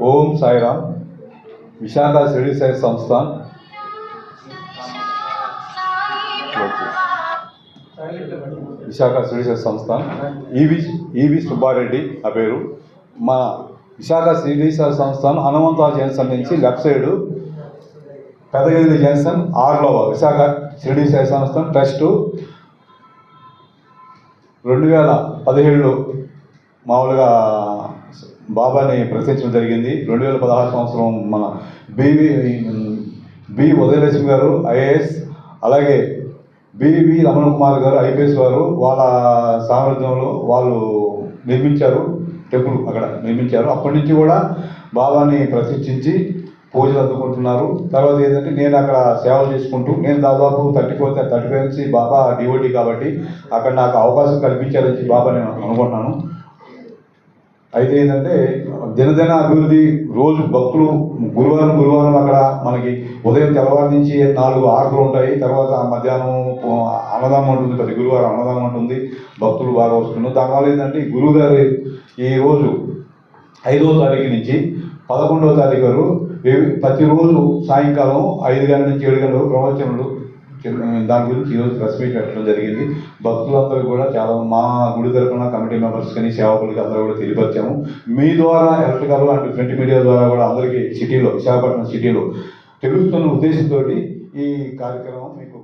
ఓం సాయిరామ్. విశాఖ శ్రీ సాయి సంస్థాన్. విశాఖ శ్రీ సాయి సంస్థాన్. ఈవి ఈవి సుబ్బారెడ్డి ఆ పేరు. మా విశాఖ శ్రీ సంస్థాన్ హనుమంతా జంక్షన్ నుంచి లెఫ్ట్ సైడు పెదగిరి జంక్షన్ ఆరులో విశాఖ షిరిడి సాయి సంస్థాన్ ట్రస్ట్. రెండు వేల పదిహేడులో మామూలుగా బాబాని ప్రశ్నించడం జరిగింది. రెండు వేల పదహారు సంవత్సరం మన బీవీ బి ఉదయలక్ష్మి గారు ఐఏఎస్ అలాగే బివి రమణ కుమార్ గారు ఐపీఎస్ వారు వాళ్ళ సామర్థ్యంలో వాళ్ళు నిర్మించారు టెంపుల్ అక్కడ నిర్మించారు. అప్పటి నుంచి కూడా బాబాని ప్రశిక్షించి పూజలు అందుకుంటున్నారు. తర్వాత ఏంటంటే నేను అక్కడ సేవలు చేసుకుంటూ నేను దాదాపు థర్టీ ఫోర్ థర్టీ ఫైవ్ నుంచి బాబా డివోటీ కాబట్టి అక్కడ నాకు అవకాశం కల్పించాలని బాబా నేను అనుకుంటున్నాను. అయితే ఏంటంటే దినదిన అభివృద్ధి రోజు భక్తులు గురువారం గురువారం అక్కడ మనకి ఉదయం తెల్లవారు నుంచి నాలుగు ఆకులు ఉంటాయి. తర్వాత మధ్యాహ్నం అన్నదానం ఉంటుంది ప్రతి గురువారం అన్నదానం ఉంటుంది. భక్తులు బాగా వస్తున్నారు దానివల్ల ఏంటంటే గురువు గారు ఈ రోజు ఐదవ తారీఖు నుంచి పదకొండవ తారీఖు వరకు ప్రతిరోజు సాయంకాలం ఐదు గంటల నుంచి ఏడు గంటల వరకు ప్రవచనలు దాని గురించి ఈరోజు ప్రెస్ మీట్ పెట్టడం జరిగింది. భక్తులందరూ కూడా చాలా మా గుడి తరఫున కమిటీ మెంబర్స్ కానీ సేవకులకి అందరూ కూడా తెలియపరిచాము. మీ ద్వారా ఎలక్ట్రికల్ అండ్ ప్రింట్ మీడియా ద్వారా కూడా అందరికీ సిటీలో విశాఖపట్నం సిటీలో తెలుస్తున్న ఉద్దేశంతో ఈ కార్యక్రమం మీకు